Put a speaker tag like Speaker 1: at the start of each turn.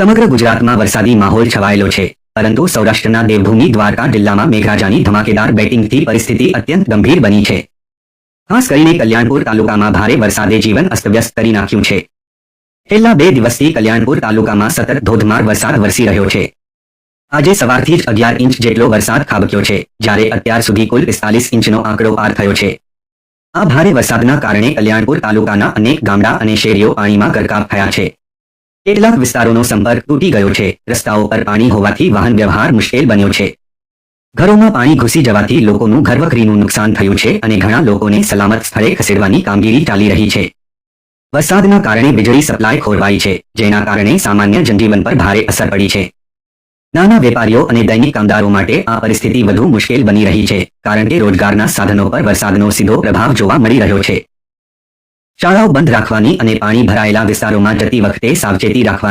Speaker 1: સમગ્ર ગુજરાતમાં વરસાદી માહોલ છવાયેલો છે. પરંતુ સૌરાષ્ટ્રના દેવભૂમિ દ્વારકા જિલ્લામાં મેઘરાજાની ધમાકેદાર બેટિંગથી પરિસ્થિતિ અત્યંત ગંભીર બની છે. ખાસ કરીને કલ્યાણપુર તાલુકામાં ભારે વરસાદે જીવન અસ્તવ્યસ્ત કરી નાખ્યું છે. છેલ્લા બે દિવસથી કલ્યાણપુર તાલુકામાં સતત ધોધમાર વરસાદ વરસી રહ્યો છે. આજે સવારથી જ અગિયાર ઇંચ જેટલો વરસાદ ખાબક્યો છે, જ્યારે અત્યાર સુધી કુલ પિસ્તાલીસ ઇંચનો આંકડો પાર થયો છે. આ ભારે વરસાદના કારણે કલ્યાણપુર તાલુકાના અનેક ગામડા અને શેરીઓ પાણીમાં ગરકાવ થયા છે. કેટલાક વિસ્તારોનો સંપર્ક તૂટી ગયો છે. રસ્તાઓ પર પાણી હોવાથી વાહન વ્યવહાર મુશ્કેલ બન્યો છે. ઘરોમાં પાણી ઘૂસી જવાથી લોકોનું ઘરવખરીનું નુકસાન થયું છે અને ઘણા લોકોને સલામત સ્થળે ખસેડવાની કામગીરી ચાલી રહી છે. વરસાદના કારણે વીજળી સપ્લાય ખોરવાઈ છે, જેના કારણે સામાન્ય જનજીવન પર ભારે અસર પડી છે. નાના વેપારીઓ અને દૈનિક કામદારો માટે આ પરિસ્થિતિ વધુ મુશ્કેલ બની રહી છે, કારણ કે રોજગારના સાધનો પર વરસાદનો સીધો પ્રભાવ જોવા મળી રહ્યો છે. શાળાઓ બંધ રાખવાની અને પાણી ભરાયેલા વિસ્તારોમાં જતી વખતે સાવચેતી રાખવાની.